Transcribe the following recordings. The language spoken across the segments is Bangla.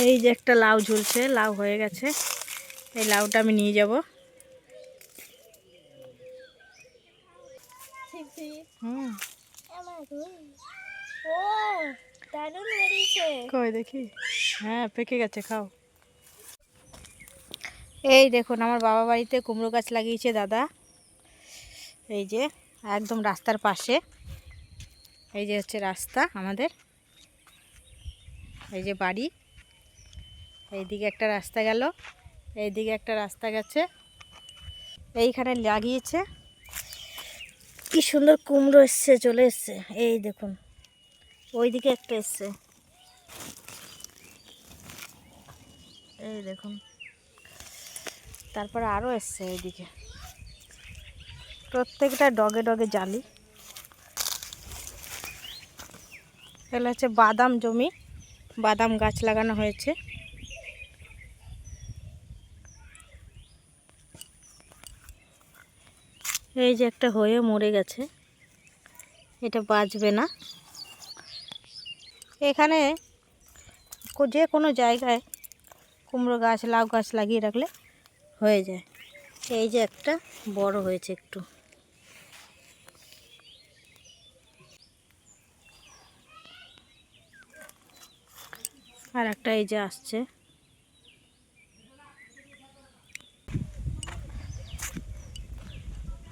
এই যে একটা লাউ ঝুলছে, লাউ হয়ে গেছে। এই লাউটা আমি নিয়ে যাব। দেখি? হ্যাঁ পেকে গেছে, খাও। এই দেখুন, আমার বাবা বাড়িতে কুমড়ো গাছ লাগিয়েছে দাদা। এই যে, একদম রাস্তার পাশে। এই যে হচ্ছে রাস্তা আমাদের। এই যে বাড়ি। এইদিকে একটা রাস্তা গেল, এইদিকে একটা রাস্তা গেছে। এইখানে লাগিয়েছে। কি সুন্দর কুমড়ো এসছে, চলে এসছে। এই দেখুন, ওইদিকে একটা এসছে। এই দেখুন, তারপরে আরও এসছে এইদিকে। প্রত্যেকটা ডগে ডগে জালি। এগুলো হচ্ছে বাদাম জমি, বাদাম গাছ লাগানো হয়েছে। এই যে একটা হয়ে মরে গেছে। এটা বাঁচবে না। এখানে যে কোনো জায়গায় কুমড়ো গাছ, লাউ গাছ লাগিয়ে রাখলে হয়ে যায়। এই যে একটা বড় হয়েছে একটু। আর একটা এই যে আসছে।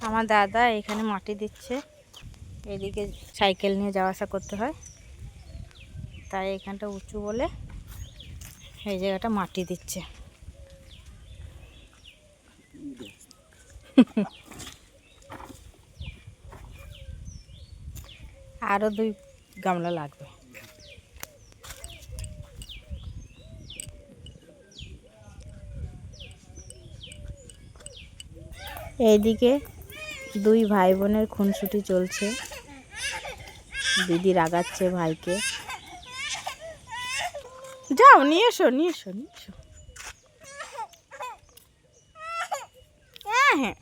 আমার দাদা এখানে মাটি দিচ্ছে। এদিকে সাইকেল নিয়ে যাওয়া আসা করতে হয়। তাই এখানটা উঁচু বলে এই জায়গাটা মাটি দিচ্ছে। আরও দুই গামলা লাগবে। এইদিকে দুই ভাই বোনের খুনসুটি চলছে। দিদি রাগাচ্ছে ভাইকে। যাও, নিয়ে এসো নিয়ে এসো নিয়ে এসো। হ্যাঁ হ্যাঁ।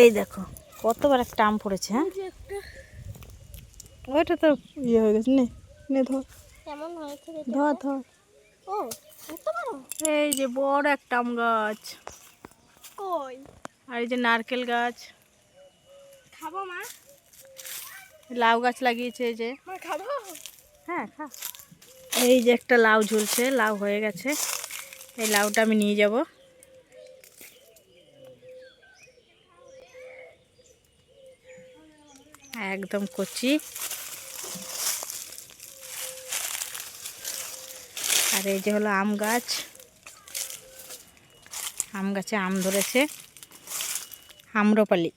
এই দেখো, কতবার একটা আম পড়েছে হ্যাঁ? ওইটা তো ইয়ে হয়ে গেছে নে নে ধর। কেমন হয়েছে ধর ধর। ও এত বড়? এই যে বড় একটা আম গাছ। কই? আর এই যে নারকেল গাছ। খাব মা। লাউ গাছ লাগিয়েছে এই যে। মা খাব? হ্যাঁ খা। এই যে একটা লাউ ঝুলছে লাউ হয়ে গেছে। এই লাউটা আমি নিয়ে যাব। একদম কচি। আর এই যে হলো আম গাছ। আম গাছে আম ধরেছে। আম্রপালি।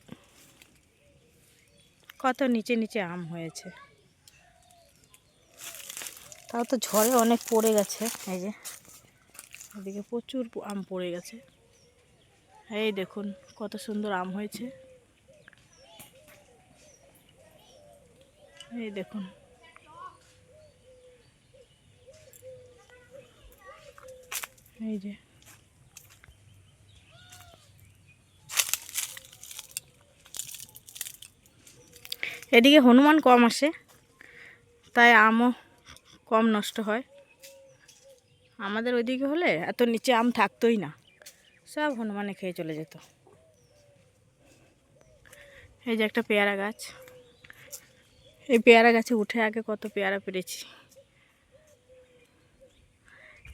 কত নিচে নিচে আম হয়েছে। তাও তো ঝড়ে অনেক পড়ে গেছে, এই যে। এদিকে প্রচুর আম পড়ে গেছে। এই দেখুন, কত সুন্দর আম হয়েছে। এই দেখুন। এই যে। এদিকে হনুমান কম আসে, তাই আমও কম নষ্ট হয়। আমাদের ওইদিকে হলে এত নিচে আম থাকতোই না, সব হনুমানে খেয়ে চলে যেত। এই যে একটা পেয়ারা গাছ। এই পেয়ারা গাছে উঠে আগে কত পেয়ারা পেরেছি।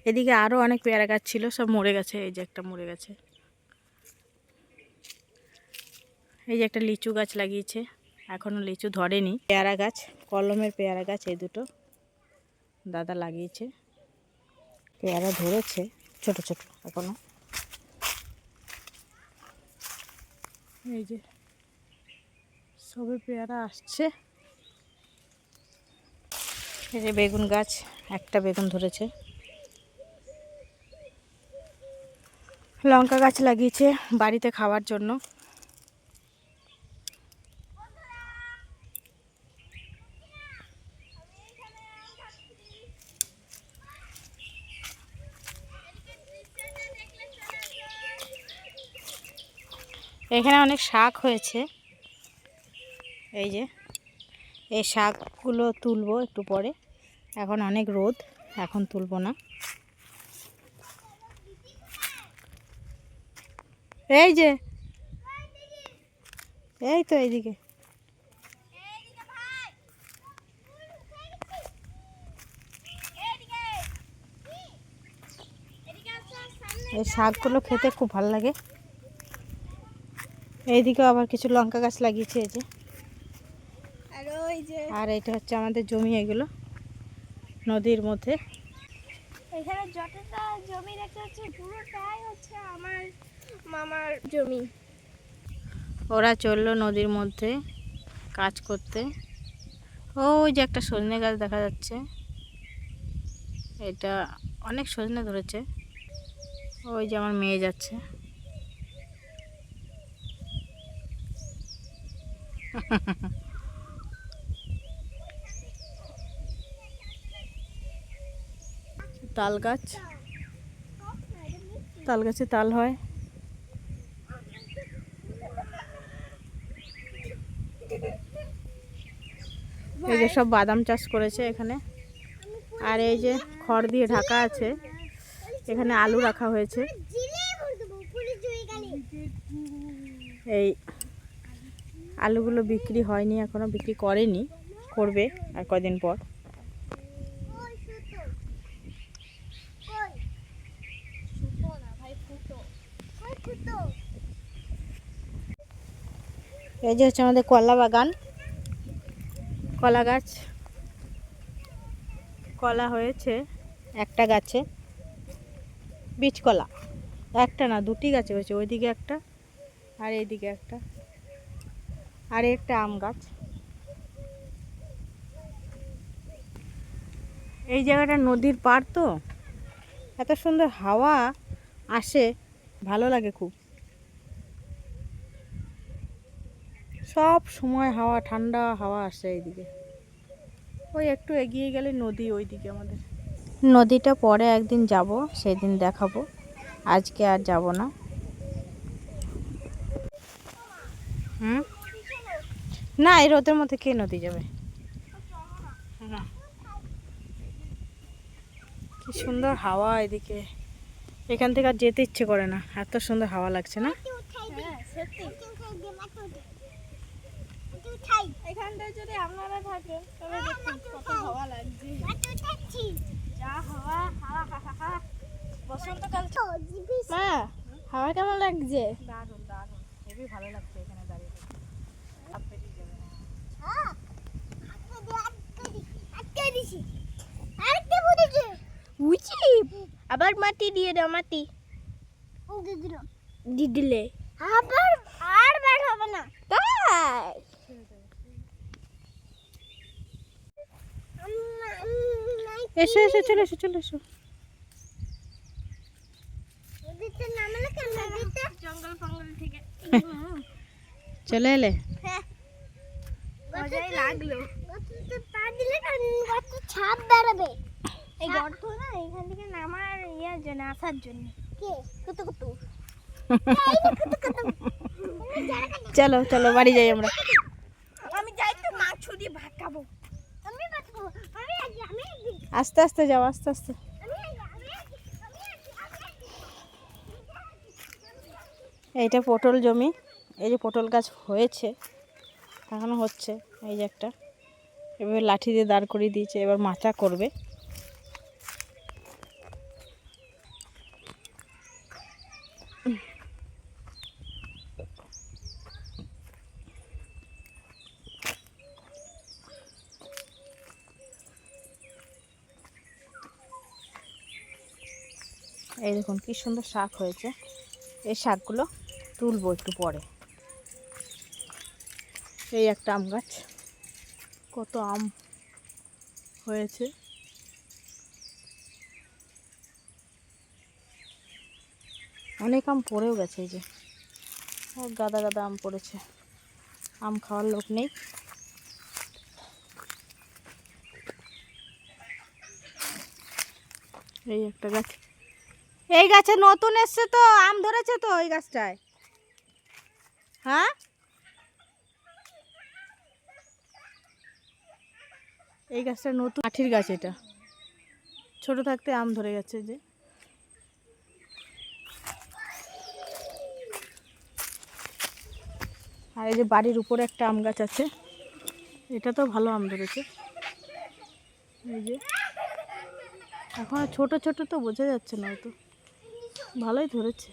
এদিকে আরও অনেক পেয়ারা গাছ ছিল, সব মরে গেছে, এই যে একটা মরে গেছে। এই যে একটা লিচু গাছ লাগিয়েছে এখনও লিচু ধরেনি। পেয়ারা গাছ, কলমের পেয়ারা গাছ এই দুটো দাদা লাগিয়েছে। পেয়ারা ধরেছে, ছোট ছোট এখনও এই যে সবে পেয়ারা আসছে। এই যে বেগুন গাছ, একটা বেগুন ধরেছে। লঙ্কা গাছ লাগিয়েছে বাড়িতে খাওয়ার জন্য। এখানে অনেক শাক হয়েছে। এই যে, এই শাকগুলো তুলবো একটু পরে। এখন অনেক রোদ, এখন তুলবো না। এই যে। এই তো এইদিকে। এই শাকগুলো খেতে খুব ভালো লাগে। এইদিকেও আবার কিছু লঙ্কা গাছ লাগিয়েছে এই যে। আর ওই যে আর এটা হচ্ছে আমাদের জমি এগুলো নদীর মধ্যে। এখানে যতটা জমি দেখতে হচ্ছে পুরোটাই হচ্ছে আমার মামার জমি। ওরা চলল নদীর মধ্যে কাজ করতে। ওই যে একটা সজনে গাছ দেখা যাচ্ছে। এটা অনেক সজনে ধরেছে। ওই যে আমার মেয়ে যাচ্ছে। তাল গাছ। তাল গাছে তাল হয়। এই যে সব বাদাম চাষ করেছে এখানে। আর এই যে খড় দিয়ে ঢাকা আছে। এখানে আলু রাখা হয়েছে। এই আলুগুলো বিক্রি হয়নি, এখনও বিক্রি করেনি, করবে আর কদিন পর। এই যে হচ্ছে আমাদের কলা বাগান। কলা গাছ। কলা হয়েছে একটা গাছে। বীজ কলা। একটা না, দুটি গাছে হয়েছে, ওইদিকে একটা আর এইদিকে একটা। আর একটা আম গাছ। এই জায়গাটা নদীর পাড় তো? এত সুন্দর হাওয়া আসে, ভালো লাগে খুব। সব সময় হাওয়া ঠান্ডা হাওয়া আসে এইদিকে। ওই একটু এগিয়ে গেলে নদী ওইদিকে আমাদের। নদীটা পরে একদিন যাব সেদিন দেখাবো। আজকে আর যাব না। হুম? না এই রোদের মধ্যে কে নদী যাবে? না। কি সুন্দর হাওয়া এদিকে। এখান থেকে আর যেতে ইচ্ছে করে না। এত সুন্দর হাওয়া লাগছে না? হ্যাঁ সত্যি। এখানটায় যদি আপনারা থাকেন তবে দেখুন কত হাওয়া লাগছে। যা হাওয়া হাওয়া হা হা হা। বসন্তকাল মা হাওয়া কেমন লাগছে? দারুণ দারুণ। খুবই ভালো লাগছে এখানে দাঁড়িয়ে উচি আবার মাটি দিয়ে দাও মাটি। দি দিলে। আবার আর বের হবে না। তাই? এসো এসো চলে এসো চলে এসো। জঙ্গল ফঙ্গল থেকে। চলে এলে? মজাই লাগল। পা দিলে ছাপ বেরোবে। এই গর্ত না এখান থেকে নামার ইয়ার জন্য আসার জন্য। কে? কত কত। চলো চলো বাড়ি যাই আমরা। আমি যাই তো মাছ দিয়ে ভাত খাব আমি ভাত খাব আমি আগে আমি আগে আস্তে আস্তে যাও, আস্তে আস্তে। এইটা পটল জমি। এই যে পটল গাছ হয়েছে, এখনও হচ্ছে, এই যে একটা। এবার লাঠি দিয়ে দাঁড় করিয়ে দিয়েছে, এবার মাচা করবে। এই দেখুন, কি সুন্দর শাক হয়েছে। এই শাকগুলো তুলবো একটু পরে। এই একটা আম গাছ, কত আম হয়েছে। অনেক আম পড়েও গেছে এই যে। গাদা গাদা আম পড়েছে। আম খাওয়ার লোক নেই। এই একটা গাছ। এই গাছে নতুন এসছে তো, আম ধরেছে তো এই গাছটায়। হ্যাঁ? এই গাছটা নতুন আঠির গাছ এটা। ছোট থাকতে আম ধরে গেছে যে। আর এই যে বাড়ির উপরে একটা আম গাছ আছে, এটা তো ভালো আম ধরেছে। এই যে। এখন ছোট ছোট তো বোঝা যাচ্ছে না তো ভালোই ধরেছে।